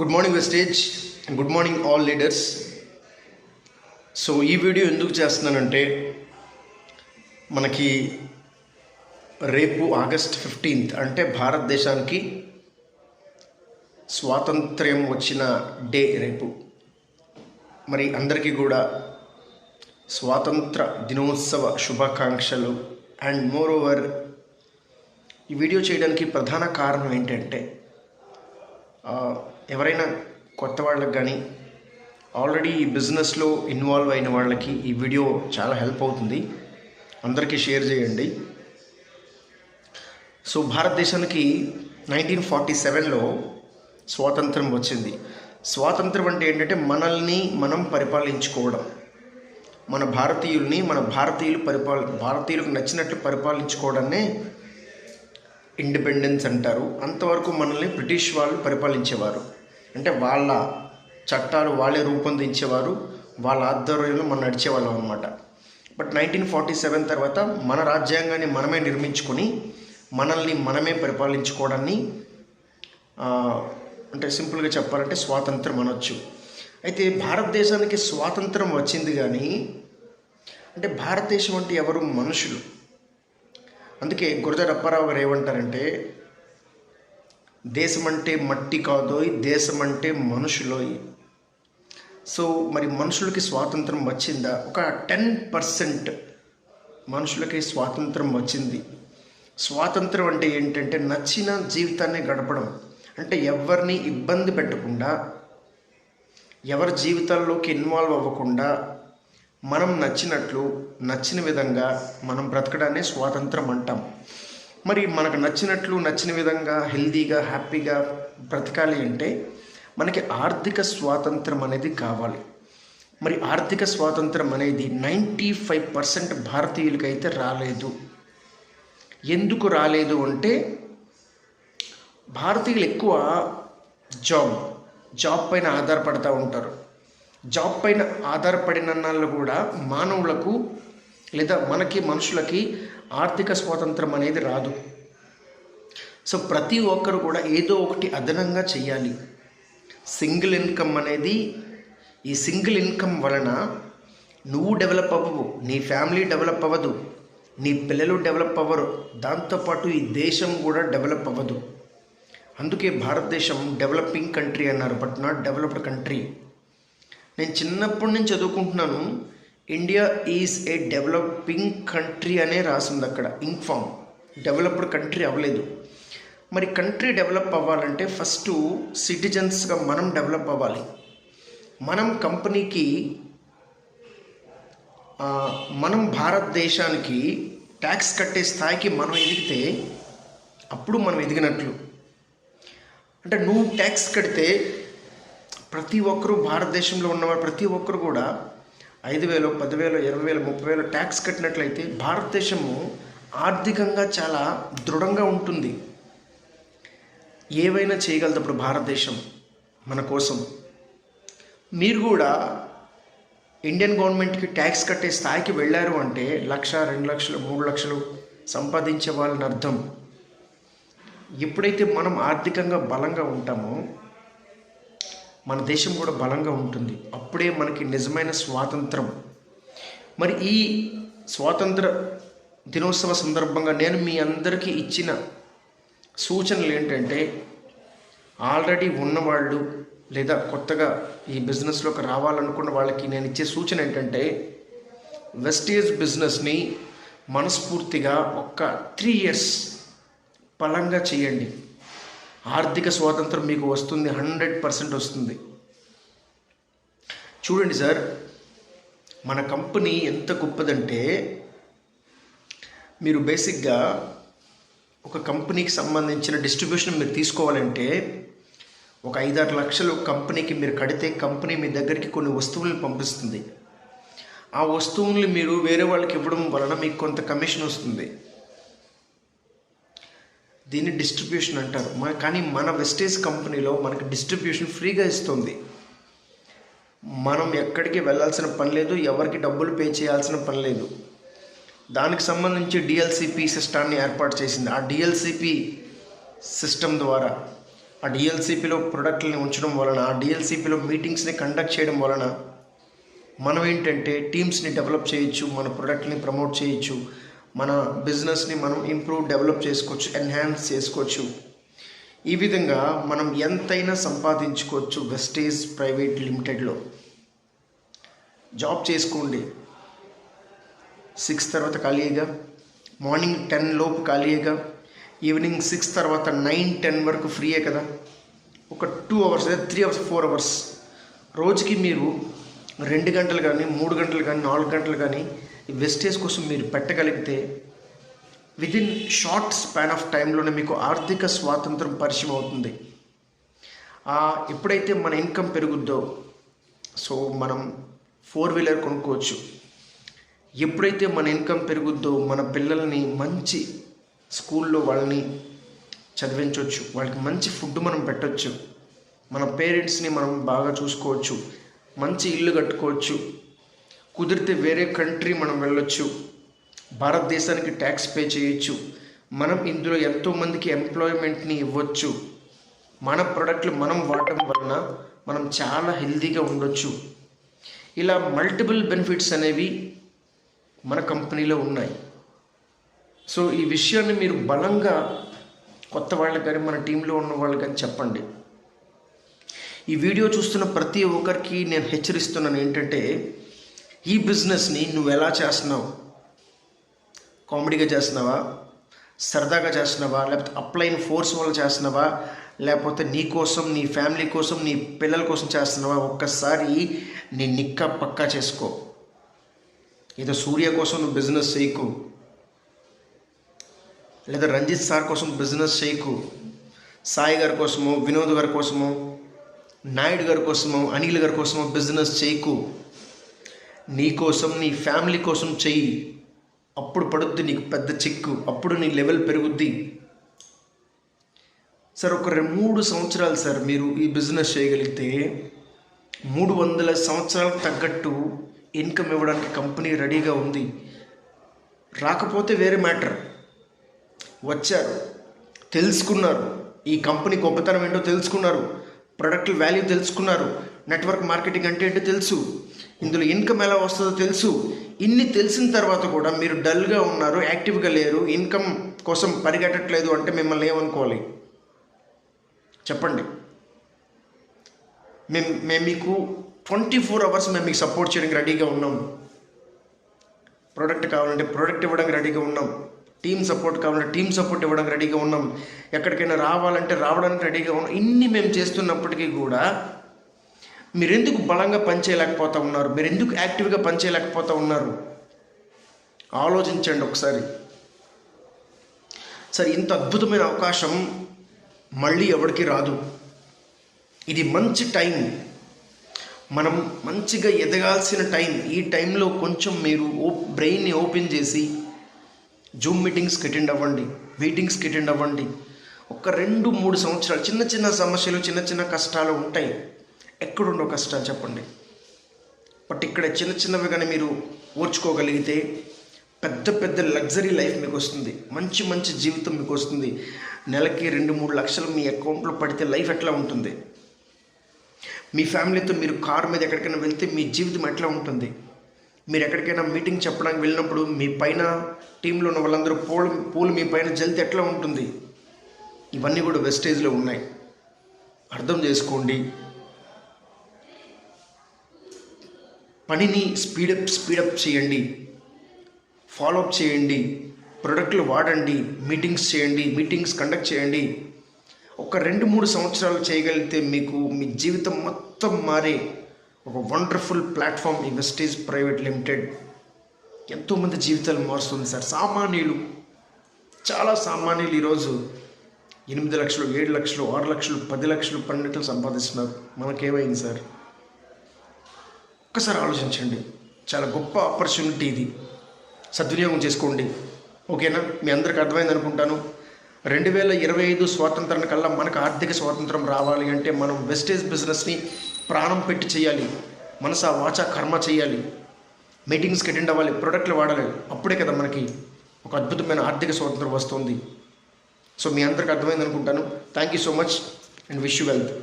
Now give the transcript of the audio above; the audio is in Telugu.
Good morning Vestige and good morning all leaders so ఈ వీడియో ఎందుకు చేస్తున్నానంటే మనకి రేపు ఆగస్ట్ ఫిఫ్టీన్త్ అంటే భారతదేశానికి స్వాతంత్ర్యం వచ్చిన డే రేపు. మరి అందరికీ కూడా స్వాతంత్ర దినోత్సవ శుభాకాంక్షలు. అండ్ మోర్ ఓవర్ ఈ వీడియో చేయడానికి ప్రధాన కారణం ఏంటంటే ఎవరైనా కొత్త వాళ్ళకి కానీ ఆల్రెడీ ఈ బిజినెస్లో ఇన్వాల్వ్ అయిన వాళ్ళకి ఈ వీడియో చాలా హెల్ప్ అవుతుంది. అందరికీ షేర్ చేయండి. సో భారతదేశానికి నైన్టీన్ ఫార్టీ సెవెన్లో స్వాతంత్రం వచ్చింది. స్వాతంత్రం అంటే ఏంటంటే మనల్ని మనం పరిపాలించుకోవడం. మన భారతీయుల్ని మన భారతీయులు పరిపాల భారతీయులకు నచ్చినట్లు పరిపాలించుకోవడాన్నే ఇండిపెండెన్స్ అంటారు. అంతవరకు మనల్ని బ్రిటిష్ వాళ్ళు పరిపాలించేవారు. అంటే వాళ్ళ చట్టాలు వాళ్ళే రూపొందించేవారు వాళ్ళ ఆధ్వర్యంలో మనం నడిచేవాళ్ళం అనమాట బట్ నైన్టీన్ ఫార్టీ సెవెన్ తర్వాత మన రాజ్యాంగాన్ని మనమే నిర్మించుకొని మనల్ని మనమే పరిపాలించుకోవడాన్ని అంటే సింపుల్గా చెప్పాలంటే స్వాతంత్రం అనొచ్చు. అయితే భారతదేశానికి స్వాతంత్రం వచ్చింది కానీ అంటే భారతదేశం అంటే ఎవరు మనుషులు? అందుకే గురజాడ అప్పారావు గారు ఏమంటారంటే దేశం అంటే మట్టి కాదోయ్ దేశం అంటే మనుషులోయ్. సో మరి మనుషులకి స్వాతంత్రం వచ్చిందా? ఒక టెన్ పర్సెంట్ మనుషులకి స్వాతంత్రం వచ్చింది. స్వాతంత్రం అంటే ఏంటంటే నచ్చిన జీవితాన్ని గడపడం. అంటే ఎవరిని ఇబ్బంది పెట్టకుండా ఎవరి జీవితాల్లోకి ఇన్వాల్వ్ అవ్వకుండా మనం నచ్చినట్లు నచ్చిన విధంగా మనం బ్రతకడాన్ని స్వాతంత్రం అంటాం. మరి మనకు నచ్చినట్లు నచ్చిన విధంగా హెల్దీగా హ్యాపీగా బ్రతకాలి అంటే మనకి ఆర్థిక స్వాతంత్రం అనేది కావాలి. మరి ఆర్థిక స్వాతంత్రం అనేది నైంటీ ఫైవ్ పర్సెంట్ భారతీయులకైతే రాలేదు. ఎందుకు రాలేదు అంటే భారతీయులు ఎక్కువ జాబ్ జాబ్ పైన ఆధారపడతా ఉంటారు. జాబ్ పైన ఆధారపడినన్నాళ్ళు కూడా మానవులకు లేదా మనకి మనుషులకి ఆర్థిక స్వాతంత్రం అనేది రాదు. సో ప్రతి ఒక్కరు కూడా ఏదో ఒకటి అదనంగా చేయాలి సింగిల్ ఇన్కమ్ అనేది ఈ సింగిల్ ఇన్కమ్ వలన నువ్వు డెవలప్ అవ్వవు నీ ఫ్యామిలీ డెవలప్ అవ్వదు నీ పిల్లలు డెవలప్ అవ్వరు దాంతోపాటు ఈ దేశం కూడా డెవలప్ అవ్వదు. అందుకే భారతదేశం డెవలపింగ్ కంట్రీ అన్నారు బట్ నాట్ డెవలప్డ్ కంట్రీ. నేను చిన్నప్పటి నుంచి చదువుకుంటున్నాను. India is a developing country అనే రాసింది అక్కడ ఇన్ఫామ్ డెవలప్డ్ కంట్రీ అవ్వలేదు. మరి కంట్రీ డెవలప్ అవ్వాలంటే ఫస్ట్ సిటిజన్స్గా మనం డెవలప్ అవ్వాలి. మనం కంపెనీకి మనం భారతదేశానికి ట్యాక్స్ కట్టే స్థాయికి మనం ఎదిగితే అప్పుడు మనం ఎదిగినట్లు. అంటే నువ్వు ట్యాక్స్ కడితే ప్రతి ఒక్కరూ భారతదేశంలో ఉన్నవారు ప్రతి ఒక్కరు కూడా ఐదు వేలు పదివేలు ఇరవై వేలు ముప్పై వేలు ట్యాక్స్ కట్టినట్లయితే భారతదేశము ఆర్థికంగా చాలా దృఢంగా ఉంటుంది. ఏవైనా చేయగలదు అప్పుడు భారతదేశం మన కోసం. మీరు కూడా ఇండియన్ గవర్నమెంట్కి ట్యాక్స్ కట్టే స్థాయికి వెళ్ళారు అంటే లక్ష రెండు లక్షలు మూడు లక్షలు సంపాదించే వాళ్ళని అర్థం. ఎప్పుడైతే మనం ఆర్థికంగా బలంగా ఉంటామో మన దేశం కూడా బలంగా ఉంటుంది. అప్పుడే మనకి నిజమైన స్వాతంత్రం. మరి ఈ స్వాతంత్ర దినోత్సవ సందర్భంగా నేను మీ అందరికీ ఇచ్చిన సూచనలు ఏంటంటే ఆల్రెడీ ఉన్నవాళ్ళు లేదా కొత్తగా ఈ బిజినెస్లోకి రావాలనుకున్న వాళ్ళకి నేను ఇచ్చే సూచన ఏంటంటే వెస్టేజ్ బిజినెస్ని మనస్ఫూర్తిగా ఒక్క త్రీ ఇయర్స్ బలంగా చేయండి. ఆర్థిక స్వాతంత్రం మీకు వస్తుంది హండ్రెడ్ పర్సెంట్ వస్తుంది. చూడండి సార్ మన కంపెనీ ఎంత గొప్పదంటే మీరు బేసిక్గా ఒక కంపెనీకి సంబంధించిన డిస్ట్రిబ్యూషన్ మీరు తీసుకోవాలంటే ఒక ఐదారు లక్షలు కంపెనీకి మీరు కడితే కంపెనీ మీ దగ్గరికి కొన్ని వస్తువులను పంపిస్తుంది. ఆ వస్తువుల్ని మీరు వేరే వాళ్ళకి ఇవ్వడం వలన మీకు కొంత కమిషన్ వస్తుంది. దీన్ని డిస్ట్రిబ్యూషన్ అంటారు. మన కానీ మన వెస్టేజ్ కంపెనీలో మనకి డిస్ట్రిబ్యూషన్ ఫ్రీగా ఇస్తుంది. మనం ఎక్కడికి వెళ్ళాల్సిన పని లేదు ఎవరికి డబ్బులు పే చేయాల్సిన పని లేదు. దానికి సంబంధించి డిఎల్సిపి సిస్టాన్ని ఏర్పాటు చేసింది. ఆ డిఎల్సిపి సిస్టమ్ ద్వారా ఆ డిఎల్సిపిలో ప్రొడక్ట్ని ఉంచడం వలన ఆ డిఎల్సిపిలో మీటింగ్స్ని కండక్ట్ చేయడం వలన మనం ఏంటంటే టీమ్స్ని డెవలప్ చేయొచ్చు మన ప్రొడక్ట్ని ప్రమోట్ చేయొచ్చు. మన బిజినెస్ని మనం ఇంప్రూవ్ డెవలప్ చేసుకోవచ్చు ఎన్హాన్స్ చేసుకోవచ్చు. ఈ విధంగా మనం ఎంతైనా సంపాదించుకోవచ్చు వెస్టేజ్ ప్రైవేట్ లిమిటెడ్లో జాబ్ చేసుకోండి. సిక్స్ తర్వాత ఖాళీగా మార్నింగ్ టెన్ లోపు ఖాళీగా ఈవినింగ్ సిక్స్ తర్వాత నైన్ టెన్ వరకు ఫ్రీయే కదా. ఒక టూ అవర్స్ లేదా త్రీ అవర్స్ ఫోర్ అవర్స్ రోజుకి మీరు రెండు గంటలు కానీ మూడు గంటలు కానీ నాలుగు గంటలు కానీ ఈ వెస్టేజ్ కోసం మీరు పెట్టగలిగితే విదిన్ షార్ట్ స్పాన్ ఆఫ్ టైంలోనే మీకు ఆర్థిక స్వాతంత్రం పరిచయం అవుతుంది. ఎప్పుడైతే మన ఇన్కమ్ పెరుగుద్దో సో మనం ఫోర్ వీలర్ కొనుక్కోవచ్చు. ఎప్పుడైతే మన ఇన్కమ్ పెరుగుద్దో మన పిల్లల్ని మంచి స్కూల్లో వాళ్ళని చదివించవచ్చు వాళ్ళకి మంచి ఫుడ్ మనం పెట్టవచ్చు మన పేరెంట్స్ని మనం బాగా చూసుకోవచ్చు. మంచి ఇల్లు కట్టుకోవచ్చు. కుదిరితే వేరే కంట్రీ మనం వెళ్ళొచ్చు. భారతదేశానికి ట్యాక్స్ పే చేయొచ్చు. మనం ఇందులో ఎంతోమందికి ఎంప్లాయ్మెంట్ని ఇవ్వచ్చు. మన ప్రోడక్ట్లు మనం వాడటం వలన మనం చాలా హెల్తీగా ఉండొచ్చు. ఇలా మల్టిపుల్ బెనిఫిట్స్ అనేవి మన కంపెనీలో ఉన్నాయి. సో ఈ విషయాన్ని మీరు బలంగా కొత్త వాళ్ళకి కానీ మన టీంలో ఉన్న వాళ్ళకి కానీ చెప్పండి. ఈ వీడియో చూస్తున్న ప్రతి ఒక్కరికి నేను హెచ్చరిస్తున్నాను ఏంటంటే ఈ బిజినెస్ని నువ్వు ఎలా చేస్తున్నావు? కామెడీగా చేస్తున్నావా? సరదాగా చేస్తున్నావా? లేకపోతే అప్లైన్ ఫోర్స్ వల్ల చేస్తున్నావా? లేకపోతే నీ కోసం నీ ఫ్యామిలీ కోసం నీ పిల్లల కోసం చేస్తున్నావా? ఒక్కసారి నీ నిక్క పక్కా చేసుకో. ఏదో సూర్య కోసం నువ్వు బిజినెస్ చేయకు. లేదా రంజిత్ సార్ కోసం బిజినెస్ చేయకు. సాయి గారి కోసమో వినోద్ గారి కోసమో నాయుడు గారి కోసమో అనిల్ గారి కోసమో బిజినెస్ చేయకు. నీ కోసం నీ ఫ్యామిలీ కోసం చెయ్యి. అప్పుడు పడుద్ది నీకు పెద్ద చిక్కు. అప్పుడు నీ లెవెల్ పెరుగుద్ది. సార్ ఒక రెండు మూడు సంవత్సరాలు సార్ మీరు ఈ బిజినెస్ చేయగలిగితే మూడు వందల సంవత్సరాలకు తగ్గట్టు ఇన్కమ్ ఇవ్వడానికి కంపెనీ రెడీగా ఉంది. రాకపోతే వేరే మ్యాటర్. వచ్చారు. తెలుసుకున్నారు. ఈ కంపెనీ గొప్పతనం ఏంటో తెలుసుకున్నారు. ప్రొడక్ట్ వాల్యూ తెలుసుకున్నారు. నెట్వర్క్ మార్కెటింగ్ అంటే ఏంటో తెలుసు. ఇందులో ఇన్కమ్ ఎలా వస్తుందో తెలుసు. ఇన్ని తెలిసిన తర్వాత కూడా మీరు డల్గా ఉన్నారు యాక్టివ్గా లేరు ఇన్కమ్ కోసం పరిగెట్టట్లేదు అంటే మిమ్మల్ని ఏమనుకోవాలి? చెప్పండి. మేము మేము మీకు ట్వంటీ ఫోర్ అవర్స్ మేము మీకు సపోర్ట్ చేయడానికి రెడీగా ఉన్నాం. ప్రోడక్ట్ కావాలంటే ప్రోడక్ట్ ఇవ్వడానికి రెడీగా ఉన్నాం. టీమ్ సపోర్ట్ కావాలంటే టీమ్ సపోర్ట్ ఇవ్వడానికి రెడీగా ఉన్నాం. ఎక్కడికైనా రావాలంటే రావడానికి రెడీగా ఉన్నాం. ఇన్ని మేము చేస్తున్నప్పటికీ కూడా మీరెందుకు బలంగా పనిచేయలేకపోతూ ఉన్నారు? మీరు ఎందుకు యాక్టివ్గా పనిచేయలేకపోతూ ఉన్నారు? ఆలోచించండి ఒకసారి. సరే ఇంత అద్భుతమైన అవకాశం మళ్ళీ ఎవరికి రాదు. ఇది మంచి టైం. మనం మంచిగా ఎదగాల్సిన టైం. ఈ టైంలో కొంచెం మీరు ఓ బ్రెయిన్ని ఓపెన్ చేసి జూమ్ మీటింగ్స్కి అటెండ్ అవ్వండి. మీటింగ్స్కి అటెండ్ అవ్వండి. ఒక రెండు మూడు సంవత్సరాలు చిన్న చిన్న సమస్యలు చిన్న చిన్న కష్టాలు ఉంటాయి. ఎక్కడుండో కష్టాలు చెప్పండి. బట్ ఇక్కడ చిన్న చిన్నవి కానీ మీరు ఓర్చుకోగలిగితే పెద్ద పెద్ద లగ్జరీ లైఫ్ మీకు వస్తుంది. మంచి మంచి జీవితం మీకు వస్తుంది. నెలకి రెండు మూడు లక్షలు మీ అకౌంట్లో పడితే లైఫ్ ఎట్లా ఉంటుంది? మీ ఫ్యామిలీతో మీరు కారు మీద ఎక్కడికైనా వెళ్తే మీ జీవితం ఎట్లా ఉంటుంది? మీరు ఎక్కడికైనా మీటింగ్ చెప్పడానికి వెళ్ళినప్పుడు మీ పైన టీంలో ఉన్న వాళ్ళందరూ పూలు పూలు మీ పైన జల్తే ఎట్లా ఉంటుంది? ఇవన్నీ కూడా వెస్టేజ్లో ఉన్నాయి. అర్థం చేసుకోండి. పనిని స్పీడప్ స్పీడప్ చేయండి. ఫాలోఅప్ చేయండి. ప్రొడక్ట్లు వాడండి. మీటింగ్స్ చేయండి. మీటింగ్స్ కండక్ట్ చేయండి. ఒక రెండు మూడు సంవత్సరాలు చేయగలిగితే మీకు మీ జీవితం మొత్తం మారే ఒక వండర్ఫుల్ ప్లాట్ఫామ్ ఈ వెస్టేజ్ ప్రైవేట్ లిమిటెడ్ ఎంతోమంది జీవితాలు మారుస్తుంది సార్. సామాన్యులు చాలా సామాన్యులు ఈరోజు ఎనిమిది లక్షలు ఏడు లక్షలు ఆరు లక్షలు పది లక్షలు పన్నెండు లక్షలు సంపాదిస్తున్నారు. మనకేమైంది సార్? ఒక్కసారి ఆలోచించండి. చాలా గొప్ప ఆపర్చునిటీ ఇది. సద్వినియోగం చేసుకోండి. ఓకేనా? మీ అందరికి అర్థమైంది అనుకుంటాను. రెండు వేల ఇరవై ఐదు స్వాతంత్రం కల్లా మనకు ఆర్థిక స్వాతంత్రం రావాలి అంటే మనం వెస్టేజ్ బిజినెస్ని ప్రాణం పెట్టి చేయాలి. మనసా వాచ కర్మ చేయాలి. మీటింగ్స్కి అటెండ్ అవ్వాలి ప్రొడక్ట్లు వాడాలి. అప్పుడే కదా మనకి ఒక అద్భుతమైన ఆర్థిక స్వాతంత్రం వస్తుంది. సో మీ అందరికి అర్థమైంది అనుకుంటాను. Thank you so much and wish wealth